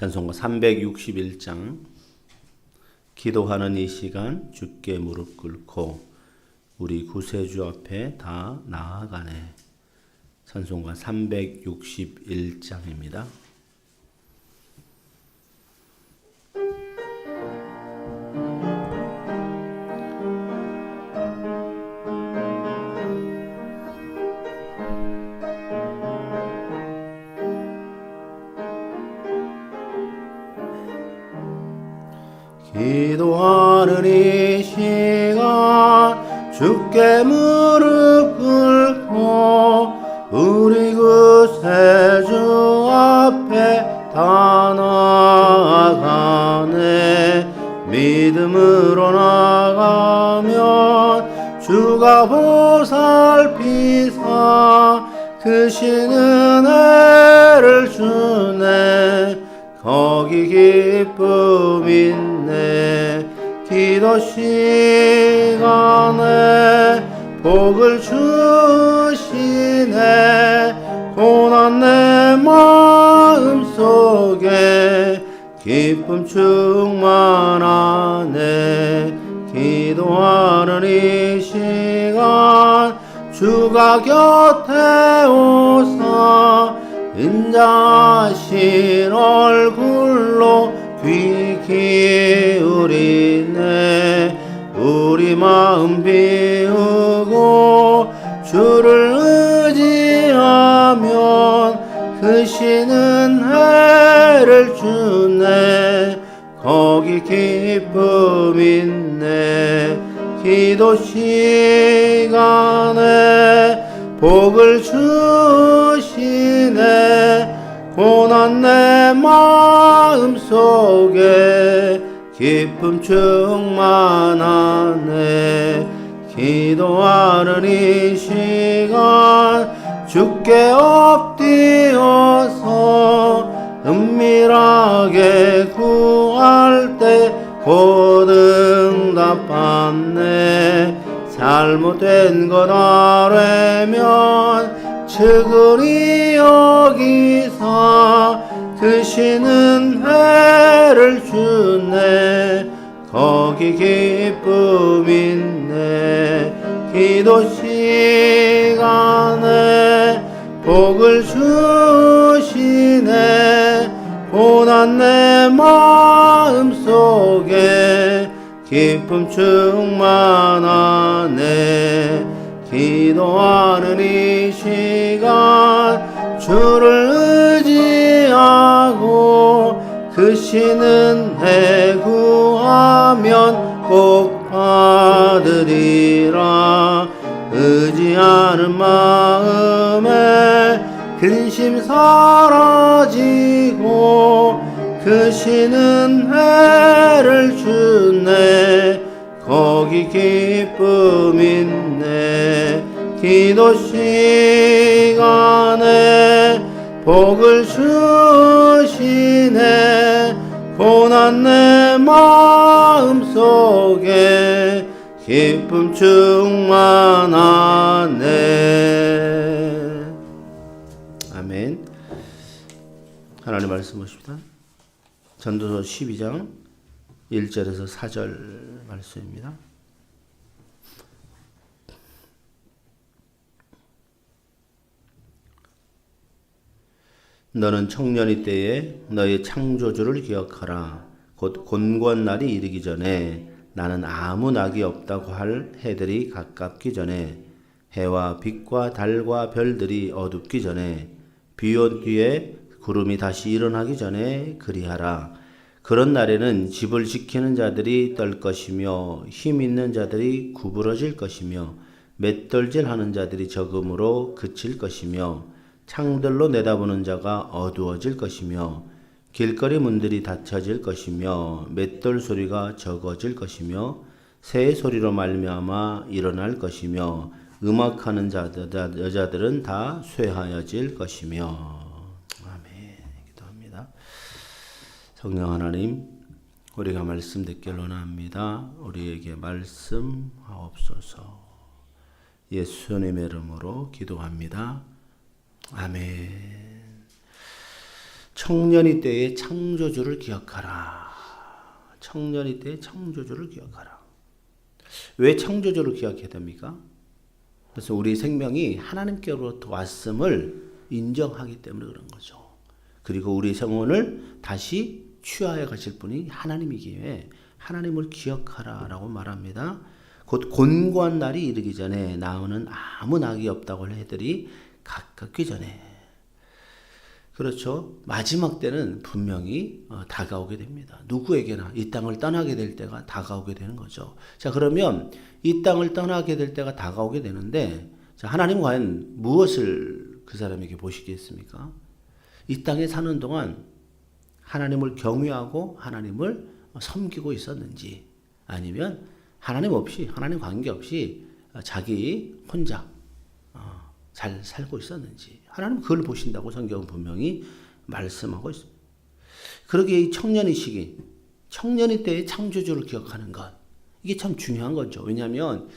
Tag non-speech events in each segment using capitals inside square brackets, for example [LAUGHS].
찬송가 361장 기도하는 이 시간 주께 무릎 꿇고 우리 구세주 앞에 다 나아가네. 찬송가 361장입니다. 주가 보살피사 크신 은혜를 주네. 거기 기쁨 있네. 기도 시간에 복을 주시네. 고난 내 마음 속에 기쁨 충만하네. 시간 주가 곁에 오사 인자신 얼굴로 귀 기울이네. 우리 마음 비우고 주를 의지하면 크시는 해를 주네. 거기 기쁨 있네 기도 시간에 복을 주시네. 고난 내 마음 속에 기쁨 충만하네. 기도하는 이 시간 주께 엎드려서 은밀하게 구할 때고 등답받네. 잘못된 것 아뢰면 측은히 여기사 드시는 해를 주네. 거기 기쁨 있네. 기도 시간에 복을 주시네. 고난 내 마음 속에 기쁨 충만하네 기도하는 이 시간 주를 의지하고 크시는 해 구하면 꼭 받으리라. 의지하는 마음에 근심 사라지고 크시는 해를 주네. 거기 기쁨 있네. 기도 시간에 복을 주시네. 고난 내 마음 속에 기쁨 충만하네. 아멘. 하나님 말씀 보십니다 전도서 12장 1절에서 4절 말씀입니다. 너는 청년이 때에 너의 창조주를 기억하라. 곧 곤고한 날이 이르기 전에 나는 아무 낙이 없다고 할 해들이 가깝기 전에 해와 빛과 달과 별들이 어둡기 전에 비온 뒤에 구름이 다시 일어나기 전에 그리하라. 그런 날에는 집을 지키는 자들이 떨 것이며 힘 있는 자들이 구부러질 것이며 맷돌질 하는 자들이 적음으로 그칠 것이며 창들로 내다보는 자가 어두워질 것이며 길거리 문들이 닫혀질 것이며 맷돌 소리가 적어질 것이며 새 소리로 말미암아 일어날 것이며 음악하는 자들, 여자들은 다 쇠하여질 것이며 아멘 기도합니다. 성령 하나님 우리가 말씀 듣길 원합니다. 우리에게 말씀하옵소서 예수님의 이름으로 기도합니다. 아멘 청년이 때의 창조주를 기억하라. 청년이 때의 창조주를 기억하라. 왜 창조주를 기억해야 됩니까? 그래서 우리 생명이 하나님께로부터 왔음을 인정하기 때문에 그런 거죠. 그리고 우리 성혼을 다시 취하여 가실 분이 하나님이기에 하나님을 기억하라라고 말합니다. 곧 곤고한 날이 이르기 전에 나오는 아무 낙이 없다고 할 해들이 가깝기 전에 그렇죠. 마지막 때는 분명히 어, 다가오게 됩니다. 누구에게나 이 땅을 떠나게 될 때가 다가오게 되는 거죠. 자, 그러면 이 땅을 떠나게 될 때가 다가오게 되는데, 자, 하나님 과연 무엇을 그 사람에게 보시겠습니까? 이 땅에 사는 동안 하나님을 경외하고 하나님을 섬기고 있었는지, 아니면 하나님 없이, 하나님 관계 없이 자기 혼자 어, 잘 살고 있었는지, 하나님 그걸 보신다고 성경은 분명히 말씀하고 있습니다. 그러기에 이 청년의 시기, 청년의 때의 창조주를 기억하는 것, 이게 참 중요한 거죠. 왜냐하면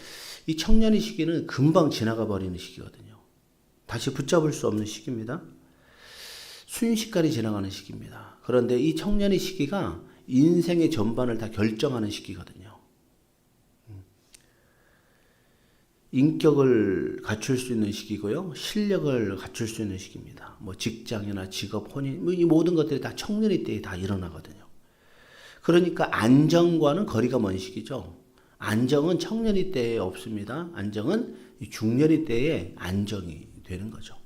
이 청년의 시기는 금방 지나가 버리는 시기거든요. 다시 붙잡을 수 없는 시기입니다. 순식간에 지나가는 시기입니다. 그런데 이 청년의 시기가 인생의 전반을 다 결정하는 시기거든요. 인격을 갖출 수 있는 시기고요. 실력을 갖출 수 있는 시기입니다. 뭐 직장이나 직업, 혼인, 뭐이 모든 것들이 다 청년의 때에 다 일어나거든요. 그러니까 안정과는 거리가 먼 시기죠. 안정은 청년의 때에 없습니다. 안정은 중년의 때에 안정이 되는 거죠.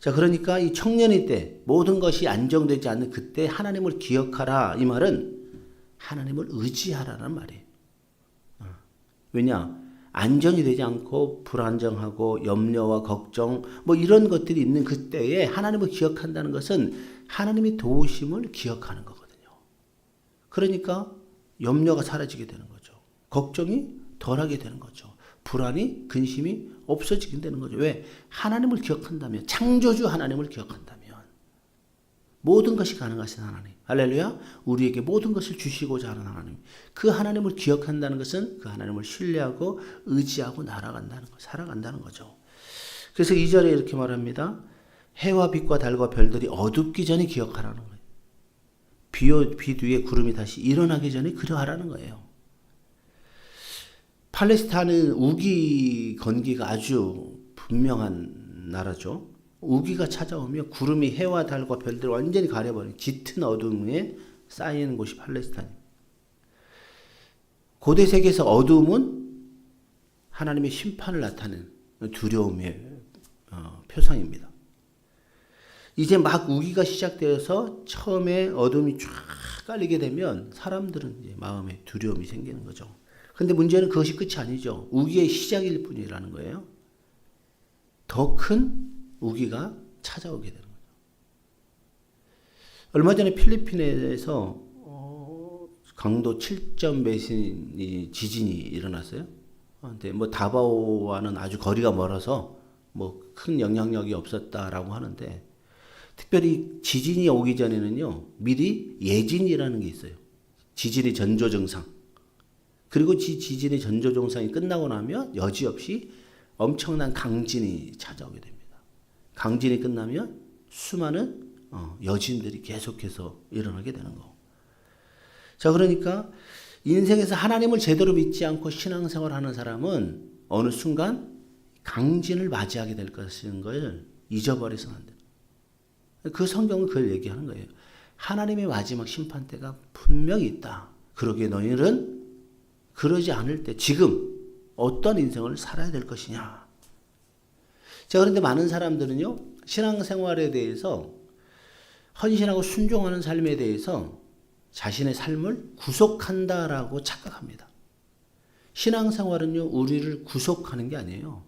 자, 그러니까 이 청년의 때 모든 것이 안정되지 않는 그때 하나님을 기억하라 이 말은 하나님을 의지하라는 말이에요. 어. 왜냐? 안정이 되지 않고 불안정하고 염려와 걱정 뭐 이런 것들이 있는 그때에 하나님을 기억한다는 것은 하나님이 도우심을 기억하는 거거든요. 그러니까 염려가 사라지게 되는 거죠. 걱정이 덜하게 되는 거죠. 불안이 근심이 없어지게 되는 거죠. 왜? 하나님을 기억한다면 창조주 하나님을 기억한다면 모든 것이 가능하신 하나님. 할렐루야. 우리에게 모든 것을 주시고자 하는 하나님. 그 하나님을 기억한다는 것은 그 하나님을 신뢰하고 의지하고 날아간다는 거, 살아간다는 거죠. 그래서 이 절에 이렇게 말합니다. 해와 빛과 달과 별들이 어둡기 전에 기억하라는 거예요. 비, 비 뒤에 구름이 다시 일어나기 전에 그려하라는 거예요. 팔레스타인은 우기 건기가 아주 분명한 나라죠. 우기가 찾아오며 구름이 해와 달과 별들을 완전히 가려버린 짙은 어둠에 쌓이는 곳이 팔레스타인. 고대 세계에서 어둠은 하나님의 심판을 나타내는 두려움의 어, 표상입니다. 이제 막 우기가 시작되어서 처음에 어둠이 쫙 깔리게 되면 사람들은 이제 마음에 두려움이 생기는 거죠. 근데 문제는 그것이 끝이 아니죠. 우기의 시작일 뿐이라는 거예요. 더 큰 우기가 찾아오게 되는 거죠. 얼마 전에 필리핀에서 어, 강도 7점 매신 지진이 일어났어요. 근데 뭐 다바오와는 아주 거리가 멀어서 뭐 큰 영향력이 없었다라고 하는데 특별히 지진이 오기 전에는요 미리 예진이라는 게 있어요. 지진의 전조 증상. 그리고 지 지진의 전조 증상이 끝나고 나면 여지없이 엄청난 강진이 찾아오게 됩니다. 강진이 끝나면 수많은 어, 여진들이 계속해서 일어나게 되는 거. 자, 그러니까 인생에서 하나님을 제대로 믿지 않고 신앙생활 하는 사람은 어느 순간 강진을 맞이하게 될 것인 걸 잊어버려서는 안 돼. 그 성경은 그걸 얘기하는 거예요. 하나님의 마지막 심판 때가 분명히 있다. 그러기에 너희는 그러지 않을 때 지금 어떤 인생을 살아야 될 것이냐. 자, 그런데 많은 사람들은요, 신앙생활에 대해서 헌신하고 순종하는 삶에 대해서 자신의 삶을 구속한다라고 착각합니다. 신앙생활은요, 우리를 구속하는 게 아니에요.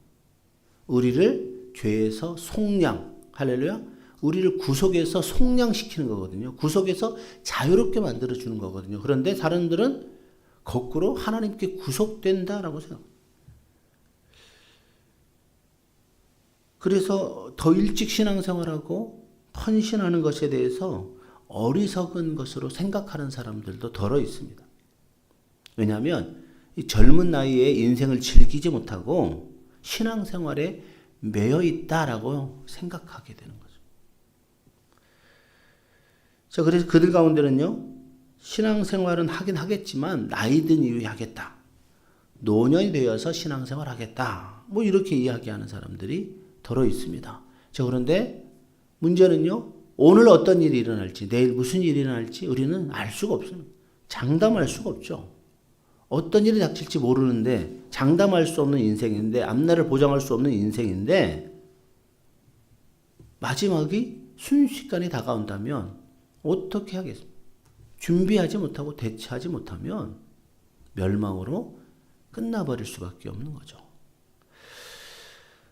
우리를 죄에서 속량, 할렐루야, 우리를 구속해서 속량시키는 거거든요. 구속해서 자유롭게 만들어 주는 거거든요. 그런데 사람들은 거꾸로 하나님께 구속된다라고 생각. 그래서 더 일찍 신앙생활하고 헌신하는 것에 대해서 어리석은 것으로 생각하는 사람들도 덜어 있습니다. 왜냐하면 이 젊은 나이에 인생을 즐기지 못하고 신앙생활에 매여 있다라고 생각하게 되는 거죠. 자, 그래서 그들 가운데는요, 신앙생활은 하긴 하겠지만, 나이 든 이후에 하겠다. 노년이 되어서 신앙생활 하겠다. 뭐 이렇게 이야기하는 사람들이 덜어 있습니다. 자, 그런데 문제는요, 오늘 어떤 일이 일어날지, 내일 무슨 일이 일어날지 우리는 알 수가 없습니다. 장담할 수가 없죠. 어떤 일이 닥칠지 모르는데, 장담할 수 없는 인생인데, 앞날을 보장할 수 없는 인생인데, 마지막이 순식간에 다가온다면, 어떻게 하겠습니까? 준비하지 못하고 대처하지 못하면, 멸망으로 끝나버릴 수밖에 없는 거죠.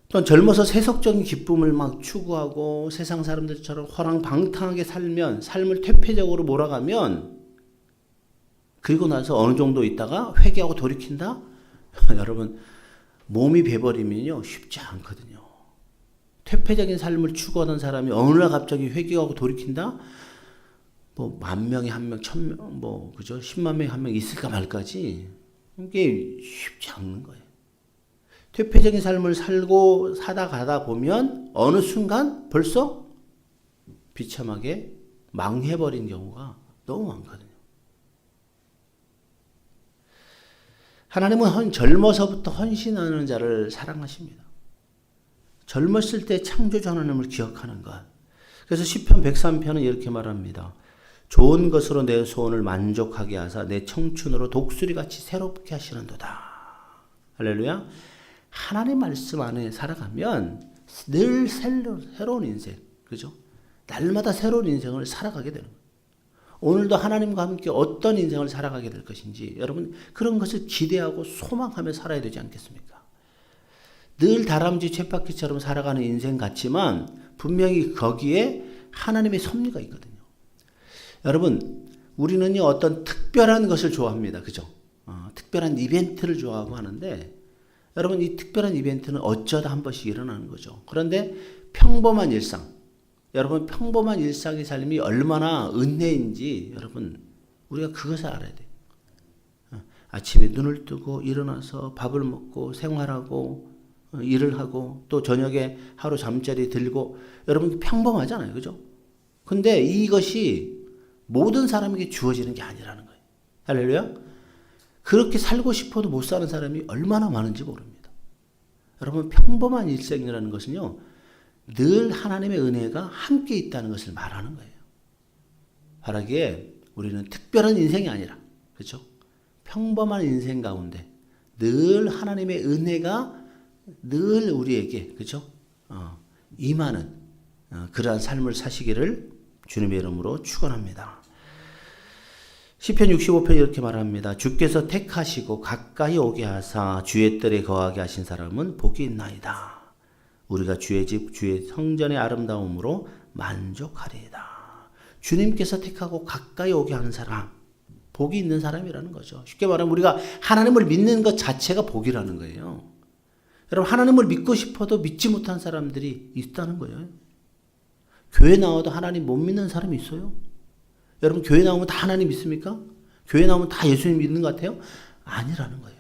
또 젊어서 세속적인 기쁨을 막 추구하고 세상 사람들처럼 허랑방탕하게 살면 삶을 퇴폐적으로 몰아가면 그리고 나서 어느 정도 있다가 회개하고 돌이킨다? [LAUGHS] 여러분 몸이 배버리면요 쉽지 않거든요. 퇴폐적인 삶을 추구하던 사람이 어느 날 갑자기 회개하고 돌이킨다? 뭐 만 명에 한 명, 천 명, 뭐 그죠? 십만 명에 한 명 있을까 말까지 이게 쉽지 않는 거예요. 퇴폐적인 삶을 살고 사다 가다 보면 어느 순간 벌써 비참하게 망해버린 경우가 너무 많거든요. 하나님은 헌, 젊어서부터 헌신하는 자를 사랑하십니다. 젊었을 때 창조주 하나님을 기억하는 것. 그래서 시편 103편은 이렇게 말합니다. 좋은 것으로 내 소원을 만족하게 하사 내 청춘으로 독수리 같이 새롭게 하시는도다. 할렐루야. 하나님 말씀 안에 살아가면 늘 새로운 인생, 그죠? 날마다 새로운 인생을 살아가게 되는. 오늘도 하나님과 함께 어떤 인생을 살아가게 될 것인지 여러분 그런 것을 기대하고 소망하며 살아야 되지 않겠습니까? 늘 다람쥐 쳇바퀴처럼 살아가는 인생 같지만 분명히 거기에 하나님의 섭리가 있거든요. 여러분 우리는요 어떤 특별한 것을 좋아합니다. 그죠? 어, 특별한 이벤트를 좋아하고 하는데 여러분 이 특별한 이벤트는 어쩌다 한 번씩 일어나는 거죠. 그런데 평범한 일상, 여러분 평범한 일상의 삶이 얼마나 은혜인지 여러분 우리가 그것을 알아야 돼요. 어, 아침에 눈을 뜨고 일어나서 밥을 먹고 생활하고 어, 일을 하고 또 저녁에 하루 잠자리 들고 여러분 평범하잖아요. 그죠? 근데 이것이 모든 사람에게 주어지는 게 아니라는 거예요. 할렐루야? 그렇게 살고 싶어도 못 사는 사람이 얼마나 많은지 모릅니다. 여러분, 평범한 일생이라는 것은요, 늘 하나님의 은혜가 함께 있다는 것을 말하는 거예요. 바라기에 우리는 특별한 인생이 아니라, 그렇죠? 평범한 인생 가운데 늘 하나님의 은혜가 늘 우리에게, 그렇죠? 어, 임하는 어, 그러한 삶을 사시기를 주님의 이름으로 축원합니다. 시편 65편 이렇게 말합니다. 주께서 택하시고 가까이 오게 하사 주의 뜰에 거하게 하신 사람은 복이 있나이다. 우리가 주의 집 주의 성전의 아름다움으로 만족하리이다. 주님께서 택하고 가까이 오게 하는 사람 복이 있는 사람이라는 거죠. 쉽게 말하면 우리가 하나님을 믿는 것 자체가 복이라는 거예요. 여러분 하나님을 믿고 싶어도 믿지 못한 사람들이 있다는 거예요. 교회 나와도 하나님 못 믿는 사람이 있어요. 여러분 교회 나오면 다 하나님 믿습니까? 교회 나오면 다 예수님 믿는 것 같아요? 아니라는 거예요.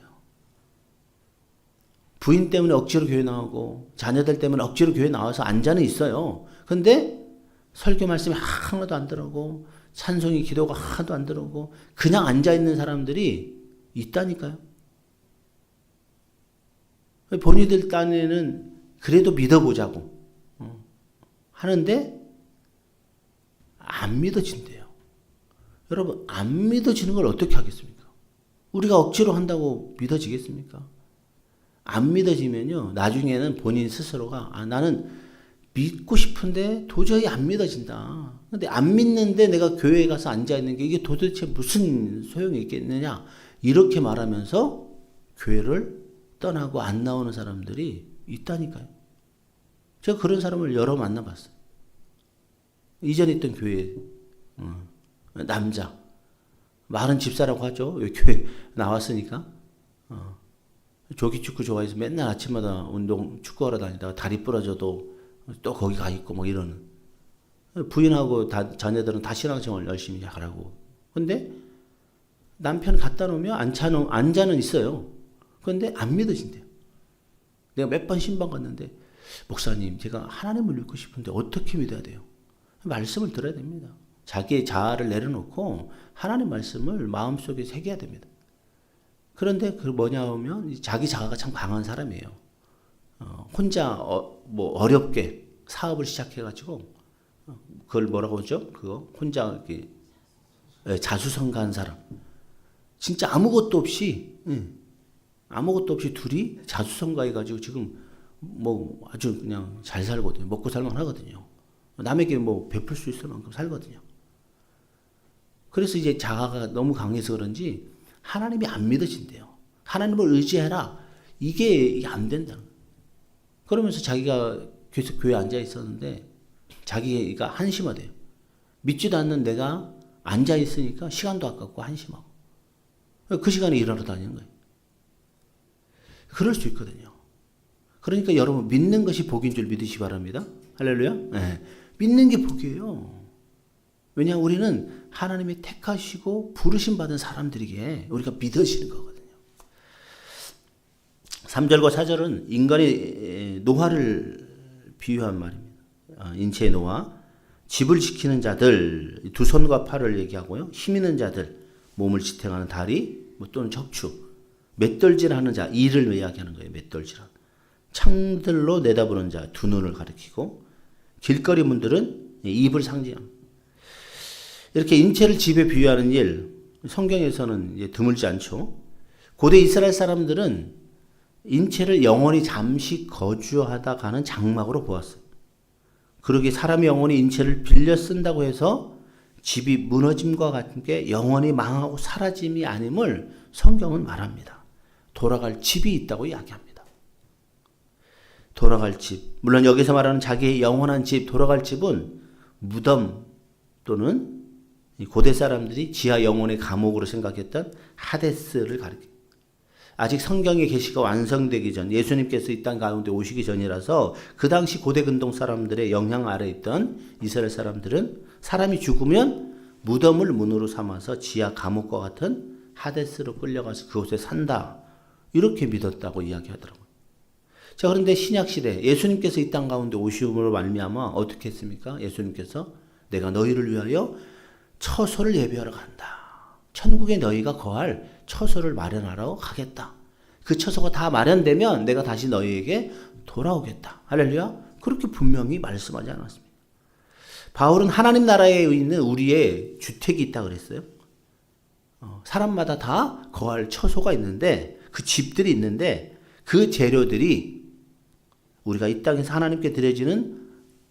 부인 때문에 억지로 교회 나오고 자녀들 때문에 억지로 교회 나와서 앉아는 있어요. 근데 설교 말씀이 하나도 안 들어오고 찬송이 기도가 하나도 안 들어오고 그냥 앉아 있는 사람들이 있다니까요. 본인들 딴에는 그래도 믿어보자고 어, 하는데 안 믿어진대요. 여러분, 안 믿어지는 걸 어떻게 하겠습니까? 우리가 억지로 한다고 믿어지겠습니까? 안 믿어지면요, 나중에는 본인 스스로가, 아, 나는 믿고 싶은데 도저히 안 믿어진다. 근데 안 믿는데 내가 교회에 가서 앉아있는 게 이게 도대체 무슨 소용이 있겠느냐. 이렇게 말하면서 교회를 떠나고 안 나오는 사람들이 있다니까요. 제가 그런 사람을 여러 만나봤어요. 이전에 있던 교회, 어, 남자. 말은 집사라고 하죠. 교회 [LAUGHS] 나왔으니까. 어, 조기 축구 좋아해서 맨날 아침마다 운동, 축구하러 다니다가 다리 부러져도 또 거기 가 있고 뭐 이러는. 부인하고 다, 자녀들은 다 신앙생활 열심히 하라고. 근데 남편 갖다 놓으면 안 차는, 안자는 있어요. 그런데 안 믿어진대요. 내가 몇 번 신방 갔는데, 목사님, 제가 하나님을 믿고 싶은데 어떻게 믿어야 돼요? 말씀을 들어야 됩니다. 자기의 자아를 내려놓고 하나님 말씀을 마음속에 새겨야 됩니다. 그런데 그 뭐냐 하면 자기 자아가 참 강한 사람이에요. 어, 혼자 어, 뭐 어렵게 사업을 시작해가지고 어, 그걸 뭐라고 하죠? 그거 혼자 이렇게 예, 자수성가한 사람. 진짜 아무것도 없이 예, 아무것도 없이 둘이 자수성가해가지고 지금 뭐 아주 그냥 잘 살거든요. 먹고 살만 하거든요. 남에게 뭐 베풀 수 있을 만큼 살거든요. 그래서 이제 자아가 너무 강해서 그런지 하나님이 안 믿어진대요. 하나님을 의지해라. 이게, 안 된다. 그러면서 자기가 계속 교회에 앉아 있었는데 자기가 한심하대요. 믿지도 않는 내가 앉아 있으니까 시간도 아깝고 한심하고. 그 시간에 일하러 다니는 거예요. 그럴 수 있거든요. 그러니까 여러분 믿는 것이 복인 줄 믿으시 바랍니다. 할렐루야. 네. 믿는 게 복이에요. 왜냐 우리는 하나님이 택하시고 부르심 받은 사람들에게 우리가 믿어지는 거거든요. 3절과 4절은 인간의 노화를 비유한 말입니다. 아, 인체의 노화. 집을 지키는 자들, 두 손과 팔을 얘기하고요. 힘 있는 자들, 몸을 지탱하는 다리, 뭐 또는 척추, 맷돌질 하는 자, 이를 이야기하는 거예요. 맷돌질하는. 창들로 내다보는 자, 두 눈을 가리키고, 길거리 문들은 입을 상징합니다. 이렇게 인체를 집에 비유하는 일, 성경에서는 드물지 않죠. 고대 이스라엘 사람들은 인체를 영원히 잠시 거주하다 가는 장막으로 보았어요. 그러기 사람이 영원히 인체를 빌려 쓴다고 해서 집이 무너짐과 같은 게 영원히 망하고 사라짐이 아님을 성경은 말합니다. 돌아갈 집이 있다고 이야기합니다. 돌아갈 집. 물론 여기서 말하는 자기의 영원한 집, 돌아갈 집은 무덤 또는 고대 사람들이 지하 영혼의 감옥으로 생각했던 하데스를 가리킵니다. 아직 성경의 계시가 완성되기 전 예수님께서 이 땅 가운데 오시기 전이라서 그 당시 고대 근동 사람들의 영향 아래 있던 이스라엘 사람들은 사람이 죽으면 무덤을 문으로 삼아서 지하 감옥과 같은 하데스로 끌려가서 그곳에 산다. 이렇게 믿었다고 이야기하더라고요. 자, 그런데 신약 시대 예수님께서 이 땅 가운데 오시음으로 말미암아 어떻게 했습니까? 예수님께서 내가 너희를 위하여 처소를 예비하러 간다. 천국에 너희가 거할 처소를 마련하러 가겠다. 그 처소가 다 마련되면 내가 다시 너희에게 돌아오겠다. 할렐루야. 그렇게 분명히 말씀하지 않았습니다. 바울은 하나님 나라에 있는 우리의 주택이 있다 그랬어요. 어, 사람마다 다 거할 처소가 있는데 그 집들이 있는데 그 재료들이 우리가 이 땅에서 하나님께 드려지는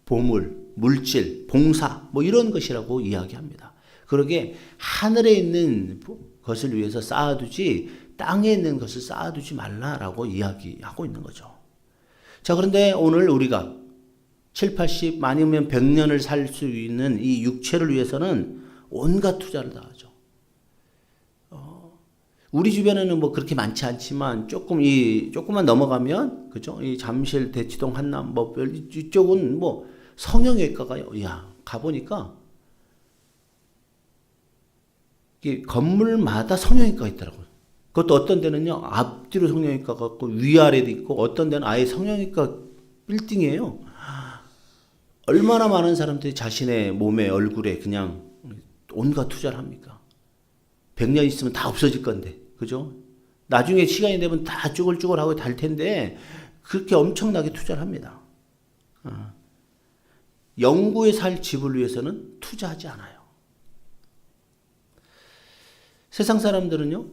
보물, 물질, 봉사 뭐 이런 것이라고 이야기합니다. 그러게 하늘에 있는 것을 위해서 쌓아두지 땅에 있는 것을 쌓아두지 말라라고 이야기하고 있는 거죠. 자, 그런데 오늘 우리가 7, 80, 많으면 100년을 살 수 있는 이 육체를 위해서는 온갖 투자를 다 우리 주변에는 뭐 그렇게 많지 않지만 조금 이 조금만 넘어가면 그죠? 이 잠실, 대치동, 한남 뭐 이쪽은 뭐 성형외과가요. 야, 가 보니까 건물마다 성형외과가 있더라고요. 그것도 어떤 데는요, 앞뒤로 성형외과가 있고, 위아래도 있고, 어떤 데는 아예 성형외과 빌딩이에요. 얼마나 많은 사람들이 자신의 몸에, 얼굴에 그냥 온갖 투자를 합니까? 100년 있으면 다 없어질 건데, 그죠? 나중에 시간이 되면 다 쭈글쭈글 하고 달 텐데, 그렇게 엄청나게 투자를 합니다. 어. 영구에 살 집을 위해서는 투자하지 않아요. 세상 사람들은요,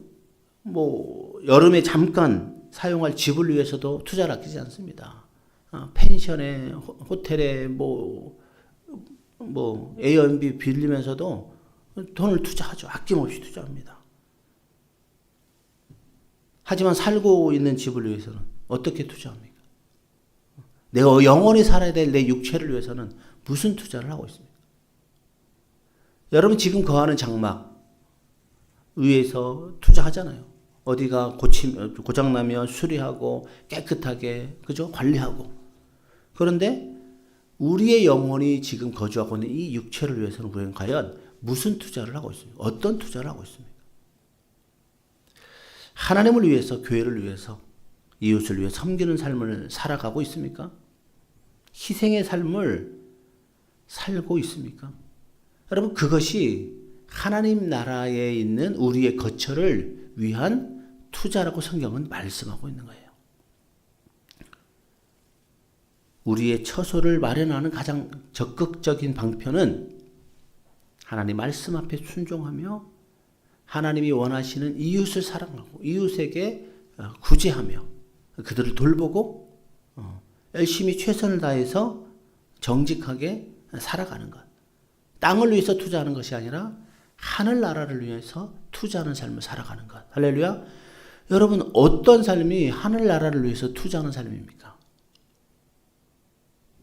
뭐, 여름에 잠깐 사용할 집을 위해서도 투자를 아끼지 않습니다. 아, 펜션에, 호- 호텔에, 뭐, 뭐, A&B 빌리면서도 돈을 투자하죠. 아낌없이 투자합니다. 하지만 살고 있는 집을 위해서는 어떻게 투자합니까? 내가 영원히 살아야 될 내 육체를 위해서는 무슨 투자를 하고 있습니까? 여러분 지금 거하는 장막 위에서 투자하잖아요. 어디가 고침 고장 나면 수리하고 깨끗하게 그죠 관리하고 그런데 우리의 영혼이 지금 거주하고 있는 이 육체를 위해서는 과연 무슨 투자를 하고 있습니까? 어떤 투자를 하고 있습니까? 하나님을 위해서 교회를 위해서 이웃을 위해 섬기는 삶을 살아가고 있습니까? 희생의 삶을 살고 있습니까? 여러분 그것이 하나님 나라에 있는 우리의 거처를 위한 투자라고 성경은 말씀하고 있는 거예요. 우리의 처소를 마련하는 가장 적극적인 방편은 하나님 말씀 앞에 순종하며 하나님이 원하시는 이웃을 사랑하고 이웃에게 어, 구제하며 그들을 돌보고 어, 열심히 최선을 다해서 정직하게 살아가는 것. 땅을 위해서 투자하는 것이 아니라 하늘 나라를 위해서 투자하는 삶을 살아가는 것. 할렐루야. 여러분 어떤 삶이 하늘 나라를 위해서 투자하는 삶입니까?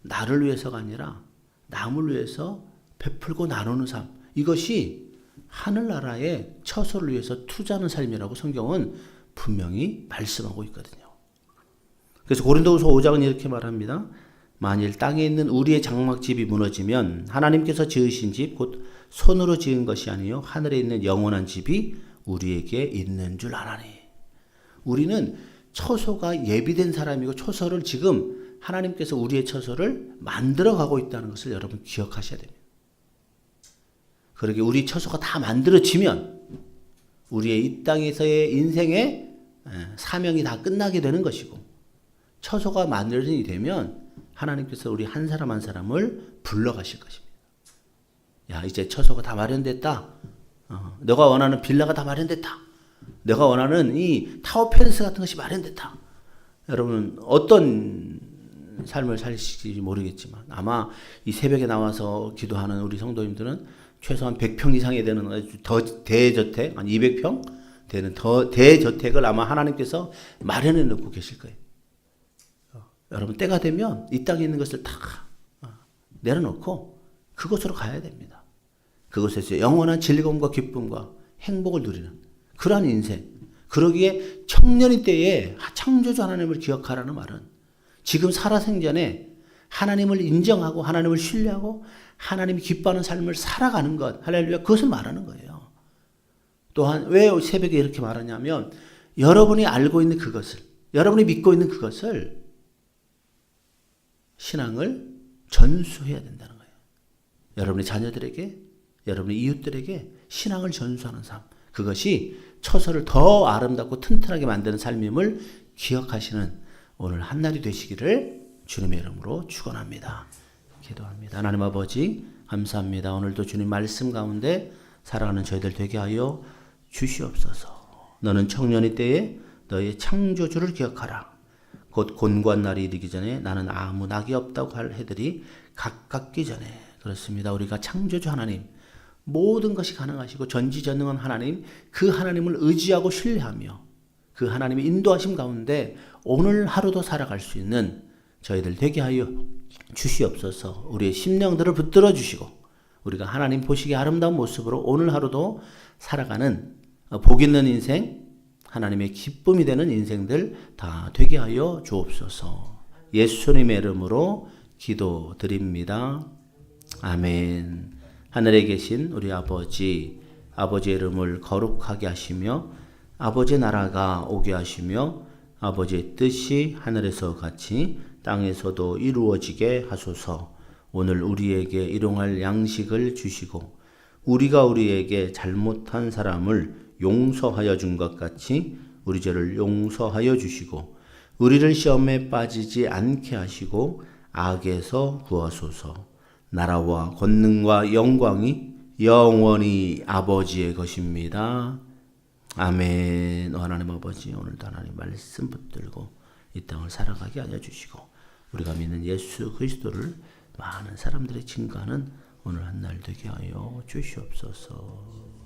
나를 위해서가 아니라 남을 위해서 베풀고 나누는 삶. 이것이 하늘나라의 처소를 위해서 투자하는 삶이라고 성경은 분명히 말씀하고 있거든요. 그래서 고린도후서 5장은 이렇게 말합니다. 만일 땅에 있는 우리의 장막집이 무너지면 하나님께서 지으신 집 곧 손으로 지은 것이 아니요 하늘에 있는 영원한 집이 우리에게 있는 줄 아나니. 우리는 처소가 예비된 사람이고 처소를 지금 하나님께서 우리의 처소를 만들어 가고 있다는 것을 여러분 기억하셔야 됩니다. 그러게 우리 처소가 다 만들어지면 우리의 이 땅에서의 인생의 사명이 다 끝나게 되는 것이고 처소가 만들어진이 되면 하나님께서 우리 한 사람 한 사람을 불러가실 것입니다. 야 이제 처소가 다 마련됐다. 어, 너가 원하는 빌라가 다 마련됐다. 내가 원하는 이 타워 펜스 같은 것이 마련됐다. 여러분 어떤 삶을 살실지 모르겠지만 아마 이 새벽에 나와서 기도하는 우리 성도님들은 최소한 100평 이상이 되는 아주 더 대저택, 한 200평 되는 더 대저택을 아마 하나님께서 마련해 놓고 계실 거예요. 어, 여러분 때가 되면 이 땅에 있는 것을 다 어, 내려놓고 그곳으로 가야 됩니다. 그곳에서 영원한 즐거움과 기쁨과 행복을 누리는 그러한 인생. 그러기에 청년의 때에 창조주 하나님을 기억하라는 말은 지금 살아생전에 하나님을 인정하고 하나님을 신뢰하고 하나님이 기뻐하는 삶을 살아가는 것, 할렐루야, 그것을 말하는 거예요. 또한 왜 새벽에 이렇게 말하냐면 여러분이 알고 있는 그것을, 여러분이 믿고 있는 그것을 신앙을 전수해야 된다는 거예요. 여러분의 자녀들에게, 여러분의 이웃들에게 신앙을 전수하는 삶, 그것이 처소를 더 아름답고 튼튼하게 만드는 삶임을 기억하시는 오늘 한날이 되시기를 주님의 이름으로 축원합니다. 기도합니다. 하나님 아버지 감사합니다. 오늘도 주님 말씀 가운데 살아가는 저희들 되게 하여 주시옵소서. 너는 청년의 때에 너의 창조주를 기억하라. 곧 곤고한 날이 이르기 전에 나는 아무 낙이 없다고 할 해들이 가깝기 전에 그렇습니다. 우리가 창조주 하나님 모든 것이 가능하시고 전지전능한 하나님 그 하나님을 의지하고 신뢰하며 그 하나님의 인도하심 가운데 오늘 하루도 살아갈 수 있는 저희들 되게 하여 주시옵소서. 우리의 심령들을 붙들어 주시고 우리가 하나님 보시기에 아름다운 모습으로 오늘 하루도 살아가는 어, 복 있는 인생, 하나님의 기쁨이 되는 인생들 다 되게 하여 주옵소서. 예수님의 이름으로 기도드립니다. 아멘. 하늘에 계신 우리 아버지, 아버지의 이름을 거룩하게 하시며 아버지의 나라가 오게 하시며 아버지의 뜻이 하늘에서 같이 땅에서도 이루어지게 하소서. 오늘 우리에게 일용할 양식을 주시고 우리가 우리에게 잘못한 사람을 용서하여 준 것 같이 우리 죄를 용서하여 주시고 우리를 시험에 빠지지 않게 하시고 악에서 구하소서. 나라와 권능과 영광이 영원히 아버지의 것입니다. 아멘. 하나님 아버지 오늘도 하나님 말씀 붙들고 이 땅을 살아가게 하여 주시고 우리가 믿는 예수 그리스도를 많은 사람들의 증가하는 오늘 한 날 되게 하여 주시옵소서.